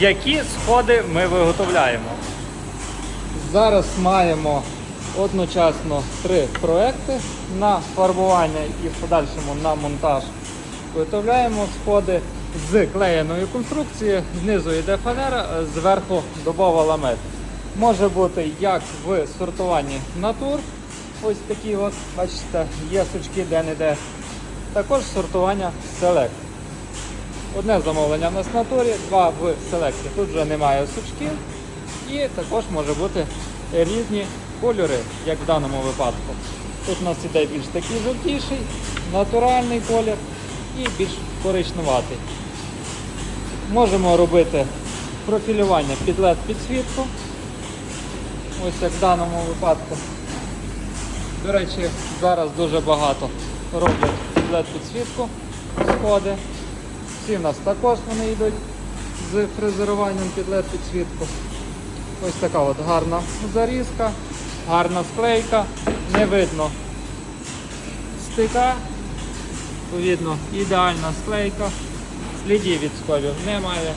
Які сходи ми виготовляємо? Зараз маємо одночасно три проекти на фарбування і в подальшому на монтаж. Виготовляємо сходи з клеєної конструкції, знизу йде фанера, зверху дубова ламет. Може бути як в сортуванні натур, ось такі от, бачите, є сучки де-не-де. Також сортування селект. Одне замовлення в нас в натурі, два в селекті. Тут вже немає сучків. І також може бути різні кольори, як в даному випадку. Тут у нас іде більш такий жовтіший, натуральний колір і більш коричневатий. Можемо робити профілювання під LED підсвітку. Ось як в даному випадку. До речі, зараз дуже багато роблять LED підсвітку сходи. Ці в нас також вони йдуть з фрезеруванням під LED підсвітку. Ось така от гарна зарізка, гарна склейка, не видно стика, відповідно ідеальна склейка, слідів від сходів немає.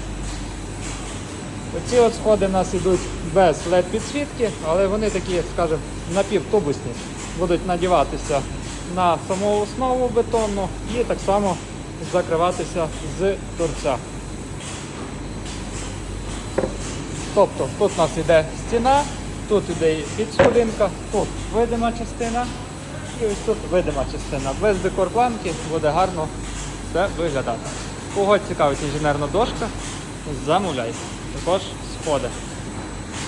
Оці от сходи в нас йдуть без LED підсвітки, але вони такі, скажімо, напівтубусні. Будуть надіватися на саму основу бетонну і так само закриватися з торця. Тобто тут у нас йде стіна, тут йде підсходинка, тут видима частина і ось тут видима частина. Без декорпланки буде гарно все виглядати. Кого цікавить інженерна дошка, замовляйте. Також сходи.